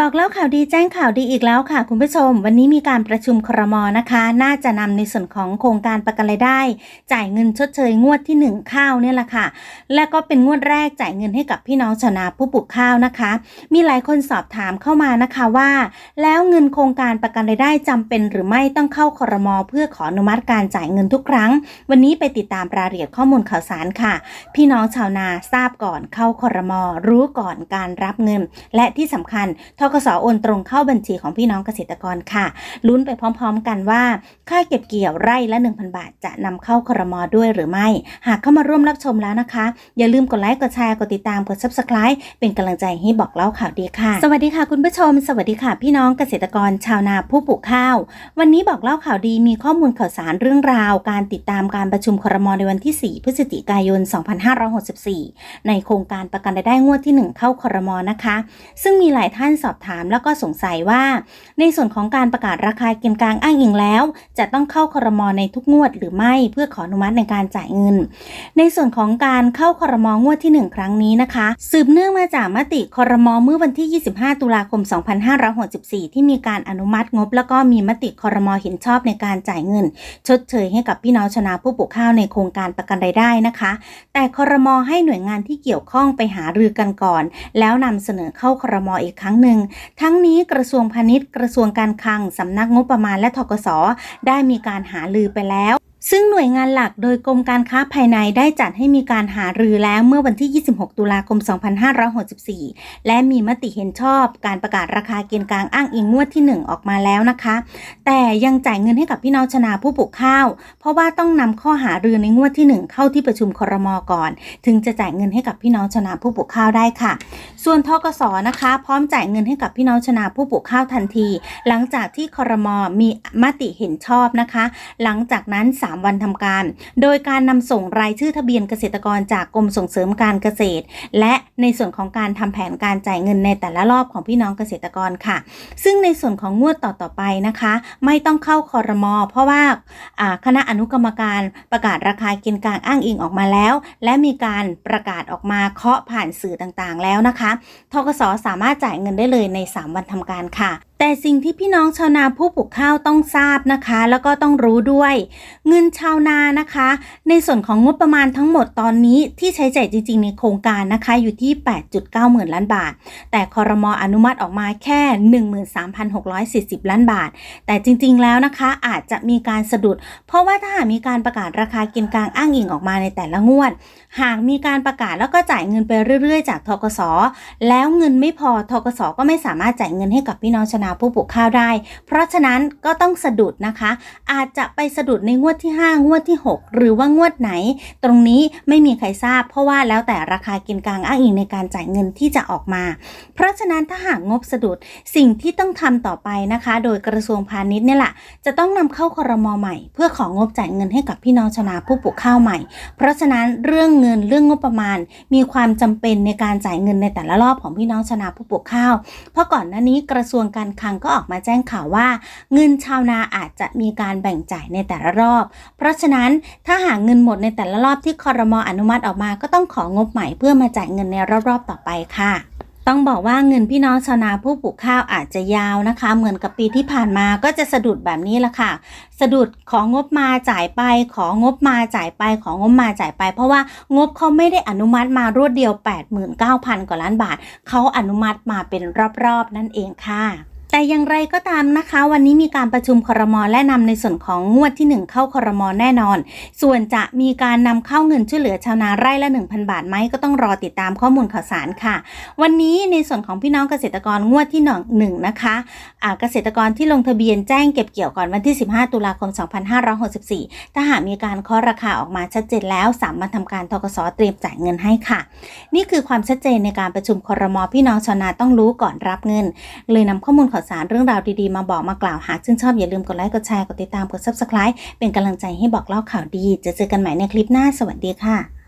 บอกแล้วข่าวดีแจ้งข่าวดีอีกแล้วค่ะ คุณผู้ชม วันนี้มีการประชุมครมนะคะ น่าจะนำในส่วนของโครงการประกันรายได้ จ่ายเงินชดเชยงวดที่ 1 ข้าวเนี่ยแหละค่ะ และก็เป็นงวดแรกจ่ายเงินให้กับพี่น้องชาวนาผู้ปลูกข้าวนะคะ มีหลายคนสอบถามเข้ามานะคะว่า แล้วเงินโครงการประกันรายได้จำเป็นหรือไม่ต้องเข้าครมเพื่อขออนุมัติการจ่ายเงินทุกครั้ง วันนี้ไปติดตามรายละเอียดข้อมูลข่าวสารค่ะ พี่น้องชาวนาทราบก่อนเข้าครมรู้ก่อนการรับเงิน และที่สำคัญทกสโอนตรงเข้าบัญชีของพี่น้องเกษตรกรค่ะลุ้นไปพร้อมๆกันว่า ค่าเก็บเกี่ยวไร่ละ 1,000 บาท จะนำเข้าครมอด้วยหรือไม่ หากเข้ามาร่วมรับชมแล้วนะคะ อย่าลืมกดไลค์กดแชร์กดติดตามกด subscribe เป็นกำลังใจให้บอกเล่าข่าวดีค่ะ สวัสดีค่ะคุณผู้ชม สวัสดีค่ะ พี่น้องเกษตรกรชาวนาผู้ปลูกข้าว วันนี้บอกเล่าข่าวดีมีข้อมูลข่าวสารเรื่องราว การติดตามการประชุมครมในวันที่ 4 พฤศจิกายน 2564 ในโครงการประกันรายได้งวดที่ 1 เข้าครมนะคะ ซึ่งมีหลายท่านสอบถามแล้วก็สงสัยว่า ในส่วนของการประกาศราคาเกณฑ์กลางอ้างอิงแล้ว จะต้องเข้าครมในทุกงวดหรือไม่เพื่อขออนุมัติในการจ่ายเงิน ในส่วนของการเข้าครมงวดที่ 1 ครั้งนี้นะคะ สืบเนื่องมาจากมติครมเมื่อวันที่ 25 ตุลาคม 2564 ที่มีการอนุมัติงบ แล้วก็มีมติครมเห็นชอบในการจ่ายเงิน ชดเชยให้กับพี่น้องชนาผู้ปลูกข้าวในโครงการประกันรายได้นะคะ แต่ครมให้หน่วยงานที่เกี่ยวข้องไปหารือกันก่อน แล้วนำเสนอเข้าครมอีกครั้งหนึ่งทั้งนี้กระทรวงพาณิชย์ กระทรวงการคลังสำนักงบประมาณและทกสได้มีการหาลือไปแล้ว ซึ่งหน่วยงานหลักโดยกรมการค้าภายในได้จัดให้มีการหารือแล้วเมื่อวันที่ 26 ตุลาคม 2564 และมีมติเห็นชอบการประกาศราคาเกณฑ์กลางอ้างอิงงวดที่ 1 ออกมาแล้วนะคะ แต่ยังจ่ายเงินให้กับพี่น้องชนาผู้ปลูกข้าว เพราะว่าต้องนำข้อหารือในงวดที่ 1 เข้าที่ประชุมครมก่อน ถึงจะจ่ายเงินให้กับพี่น้องชนาผู้ปลูกข้าวได้ค่ะ ส่วนทกสนะคะ พร้อมจ่ายเงินให้กับพี่น้องชนาผู้ปลูกข้าวทันที หลังจากที่ครมมีมติเห็นชอบนะคะ หลังจากนั้น3 วันทำการ โดยการนำส่งรายชื่อทะเบียนเกษตรกรจากกรมส่งเสริมการเกษตร และในส่วนของการทำแผนการจ่ายเงินในแต่ละรอบของพี่น้องเกษตรกรค่ะ ซึ่งในส่วนของงวดต่อๆไปนะคะ ไม่ต้องเข้าคอรมอเพราะว่าคณะอนุกรรมการประกาศราคาเกณฑ์กลางอ้างอิงออกมาแล้ว และมีการประกาศออกมาเคาะผ่านสื่อต่างๆ แล้วนะคะทกสสามารถจ่ายเงินได้เลยใน 3 วันทำการค่ะแต่สิ่งที่พี่น้องชาวนาผู้ปลูกข้าวต้องทราบนะคะ แล้วก็ต้องรู้ด้วย เงินชาวนานะคะ ในส่วนของงบประมาณทั้งหมดตอนนี้ที่ใช้จ่ายจริง ๆ ในโครงการนะคะ อยู่ที่ 8.9 หมื่นล้านบาท แต่คอรมออนุมัติออกมาแค่ 13,640 ล้านบาท แต่จริง ๆ แล้วนะคะอาจจะมีการสะดุด เพราะว่าถ้าหากมีการประกาศราคากณฑ์กลางอ้างอิงออกมาในแต่ละงวด หากมีการประกาศแล้วก็จ่ายเงินไปเรื่อย ๆ จากทกสแล้วเงินไม่พอทกสก็ไม่สามารถจ่ายเงินให้กับพี่น้องชาวนาผู้ปลูกข้าวได้ เพราะฉะนั้นก็ต้องสะดุดนะคะ อาจจะไปสะดุดในงวดที่ 5 งวดที่ 6 หรือว่างวดไหน ตรงนี้ไม่มีใครทราบ เพราะว่าแล้วแต่ราคากณฑ์กลางอ้างอิงในการจ่ายเงินที่จะออกมา เพราะฉะนั้นถ้าหากงบสะดุดสิ่งที่ต้องทำต่อไปนะคะ โดยกระทรวงพาณิชย์เนี่ยแหละจะต้องนำเข้าครมใหม่ เพื่อของงบจ่ายเงินให้กับพี่น้องชาวนาผู้ปลูกข้าวใหม่ เพราะฉะนั้นเรื่องเงินเรื่องงบประมาณ มีความจำเป็นในการจ่ายเงินในแต่ละรอบของพี่น้องชาวนาผู้ปลูกข้าว เพราะก่อนหน้านี้กระทรวงการคลังก็ออกมาแจ้งข่าวว่า เงินชาวนาอาจจะมีการแบ่งจ่ายในแต่ละรอบ เพราะฉะนั้นถ้าหากเงินหมดในแต่ละรอบที่คอรมออนุมัติออกมาก็ต้องของบใหม่เพื่อมาจ่ายเงินในรอบๆต่อไปค่ะต้องบอกว่าเงินพี่น้องชาวนาผู้ปลูกข้าวอาจจะยาวนะคะ เหมือนกับปีที่ผ่านมาก็จะสะดุดแบบนี้ละค่ะ สะดุดของงบมาจ่ายไป ของบมาจ่ายไป ของงบมาจ่ายไป เพราะว่างบเขาไม่ได้อนุมัติมารวดเดียว 89,000 กว่าล้านบาทเขาอนุมัติมาเป็นรอบๆนั่นเองค่ะ แต่อย่างไรก็ตามนะคะ วันนี้มีการประชุมครมและนำในส่วนของงวดที่ 1 เข้าครมแน่นอน ส่วนจะมีการนำเข้าเงินช่วยเหลือชาวนาไร่ละ 1,000 บาทไหมก็ต้องรอติดตามข้อมูลข่าวสารค่ะ วันนี้ในส่วนของพี่น้องเกษตรกรงวดที่หนึ่งนะคะอ่าเกษตรกรที่ลงทะเบียนแจ้งเก็บเกี่ยวก่อนวันที่ 15 ตุลาคม 2564 ถ้าหากมีการเคาะราคาออกมาชัดเจนแล้วสามารถทำการทกสเตรียมจ่ายเงินให้ค่ะ นี่คือความชัดเจนในการประชุมครมพี่น้องชาวนาต้องรู้ก่อนรับเงิน เลยนำข้อมูลข่าวสารเรื่องราวดีๆ มาบอกมากล่าวหากชื่นชอบอย่าลืมกดไลค์กดแชร์กดติดตามกด subscribe เป็นกำลังใจให้บอกเล่าข่าวดี จะเจอกันใหม่ในคลิปหน้าสวัสดีค่ะ